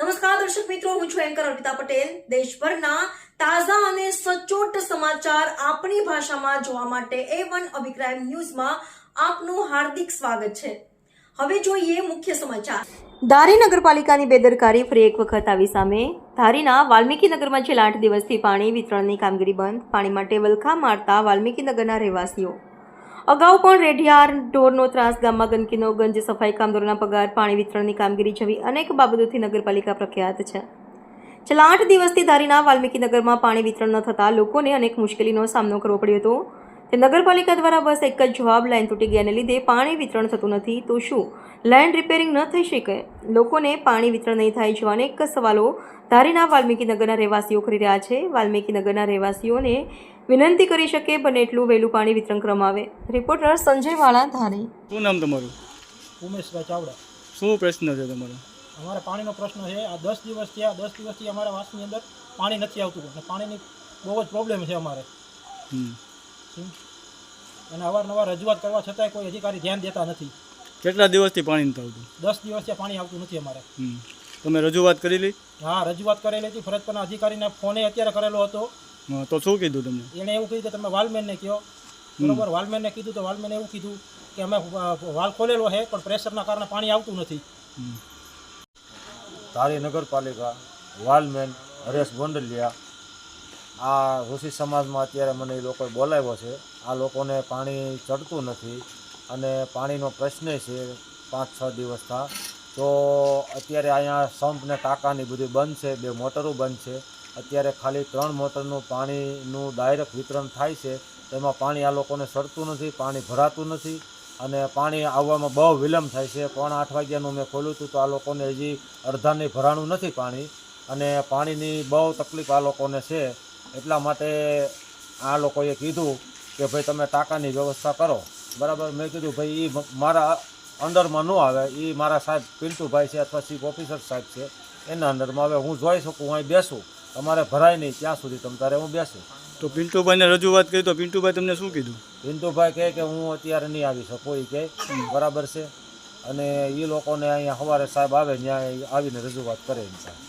નમસ્કાર, દર્શક મિત્રો, હું છું એન્કર અર્પિતા પટેલ. દેશભરના તાજા અને સચોટ સમાચાર આપણી ભાષામાં જોવા માટે એ વન અભિપ્રાય ન્યૂઝમાં આપનું હાર્દિક સ્વાગત છે. હવે જોઈએ મુખ્ય સમાચાર. ધારી નગરપાલિકાની બેદરકારી ફરી એક વખત આવી સામે. ધારીના વાલ્મીકી નગરમાં છેલ્લા આઠ દિવસથી પાણી વિતરણની કામગીરી બંધ. પાણી માટે વલખા મારતા વાલ્મીકી નગરના રહેવાસીઓ અગાઉ પણ રેઢિયાર ઢોરનો ત્રાસ ગામમાં ગંદકીનો ગંજ, સફાઈ કામદારોના પગાર, પાણી વિતરણની કામગીરી જેવી અનેક બાબતોથી નગરપાલિકા પ્રખ્યાત છે. છેલ્લા આઠ દિવસથી ધારીના વાલ્મીકી નગરમાં પાણી વિતરણ ન થતાં લોકોને અનેક મુશ્કેલીનો સામનો કરવો પડ્યો હતો. તે નગરપાલિકા દ્વારા બસ એક જ જવાબ લાઈન તૂટી ગયાને લીધે પાણી વિતરણ થતું નથી. તો શું? લાઈન રિપેરિંગ ન થઈ શકે? લોકોને પાણી વિતરણ નહીં થાય જેવા અનેક સવાલો ધારીના વાલ્મીકી નગરના રહેવાસીઓ કરી રહ્યા છે. વાલ્મીકી નગરના રહેવાસીઓને વિનંતી કરી શકે બને એટલું વહેલું પાણી વિતરણ કરવામાં આવે. રિપોર્ટર સંજય વાળા ધારી. શું નામ તમારું? ઉમેશભાઈ ચાવડા. શું પ્રશ્ન છે તમારો? અમારે પાણીનો પ્રશ્ન છે. આ દસ દિવસથી આ દસ દિવસથી અમારા વાસની અંદર પાણી નથી આવતું. અને પાણીની બહુ જ પ્રોબ્લેમ છે અમારે? અને અવારનવાર રજૂઆત કરવા છતાંય કોઈ અધિકારી ધ્યાન દેતા નથી. કેટલા દિવસથી પાણી નથી આવતું? દસ દિવસથી પાણી આવતું નથી અમારે. તમે રજૂઆત કરી લી? હા રજૂઆત કરેલી હતી. ફરજ પરના અધિકારીને ફોને અત્યારે કરેલો હતો. તો શું કીધું તમને? એણે એવું કીધું કે તમે વાલમેનને કહો. બરોબર વાલમેનને કીધું તો વાલમેને એવું કીધું કે અમે વાલ ખોલેલો છે પણ પ્રેશરના કારણે પાણી આવતું નથી. તારી નગરપાલિકા વાલમેન હરેશ ગોંડલિયા આ ઋષિ સમાજમાં અત્યારે મને એ લોકોએ બોલાવ્યો છે. આ લોકોને પાણી ચડતું નથી અને પાણીનો પ્રશ્ન છે પાંચ છ દિવસના તો અત્યારે અહીંયા સંપ ને ટાંકાની બધી બંધ છે, બે મોટરો બંધ છે. અત્યારે ખાલી ત્રણ મોટરનું પાણીનું ડાયરેક્ટ વિતરણ થાય છે. તેમાં પાણી આ લોકોને ચડતું નથી, પાણી ભરાતું નથી અને પાણી આવવામાં બહુ વિલંબ થાય છે. પોણા આઠ વાગ્યાનું મેં ખોલ્યું હતું તો આ લોકોને હજી અડધાની ભરાણું નથી પાણી અને પાણીની બહુ તકલીફ આ લોકોને છે. એટલા માટે આ લોકોએ કીધું કે ભાઈ તમે ટાંકાની વ્યવસ્થા કરો. બરાબર? મેં કીધું ભાઈ એ મારા અંડરમાં ન આવે. એ મારા સાહેબ પિન્ટુભાઈ છે અથવા ચીફ ઓફિસર સાહેબ છે એના અંડરમાં હવે હું જોઈ શકું હું અહીં બેસું. તમારે ભરાય નહીં. ત્યાં સુધી તમ તારે હું બેસું. તો પિન્ટુભાઈને રજૂઆત કરી તો પિન્ટુભાઈ તમને શું કીધું? પિન્ટુભાઈ કહે કે હું અત્યારે નહીં આવી શકું. એ કહે બરાબર છે. અને એ લોકોને અહીંયા સવારે સાહેબ આવે ત્યાં આવીને રજૂઆત કરે એમ સાહેબ